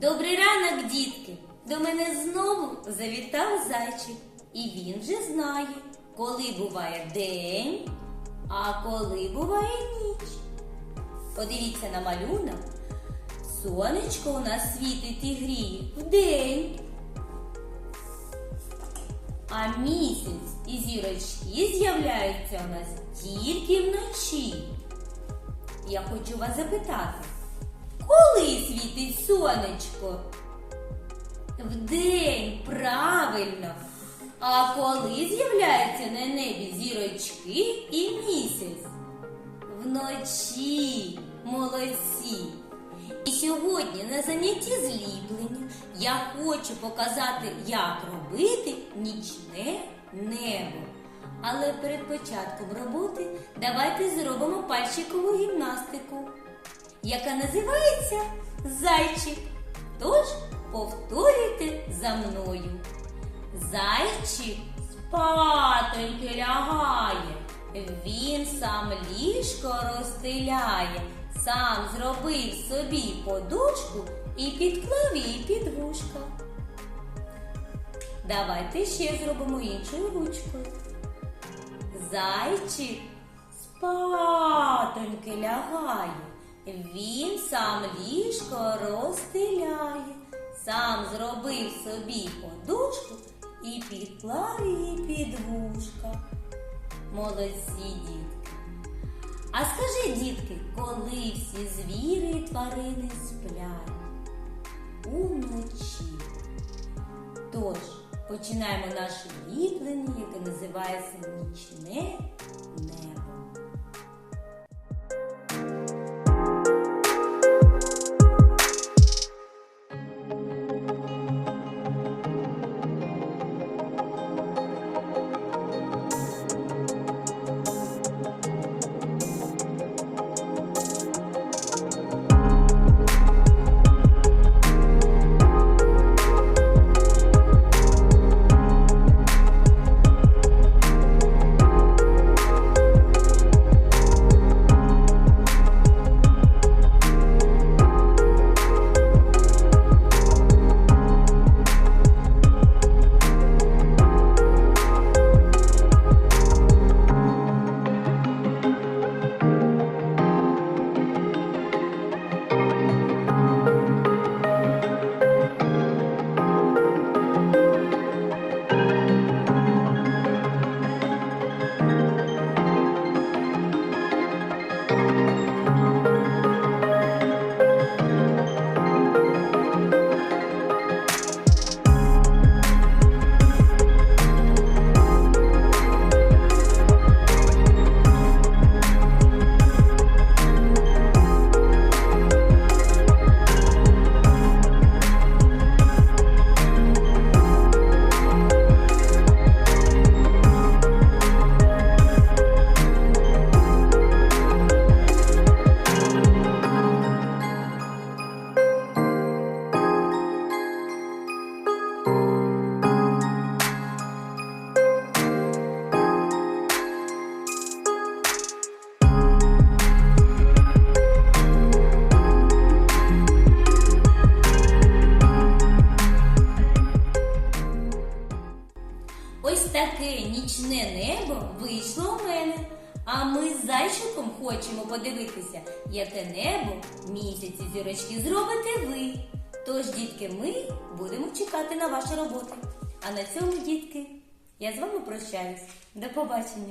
Добрий ранок, дітки! До мене знову завітав зайчик, і він вже знає, коли буває день, а коли буває ніч. Подивіться на малюнок. Сонечко у нас світить і гріє вдень. А місяць і зірочки з'являються у нас тільки вночі. Я хочу вас запитати, коли світить сонечко? Вдень, правильно. А коли з'являються на небі зірочки і місяць? Вночі, молодці. І сьогодні на занятті зліплення я хочу показати, як робити нічне небо. Але перед початком роботи давайте зробимо пальчикову гімнастику, яка називається зайчик. Тож повторюйте за мною. Зайчик спатоньки лягає, він сам ліжко розстеляє, сам зробив собі подушку і підклав її під вушка. Давайте ще зробимо іншою ручкою. Зайчик спатоньки лягає, він сам ліжко розстеляє, сам зробив собі подушку і підклав її під вушка. Молодці дітки. А скажи, дітки, коли всі звірі і тварини сплять? Уночі. Тож, починаємо наше ліплення, яке називається нічне вийшло у мене. А ми з зайчиком хочемо подивитися, яке небо місяці зірочки зробите ви. Тож, дітки, ми будемо чекати на ваші роботи. А на цьому, дітки, я з вами прощаюсь. До побачення.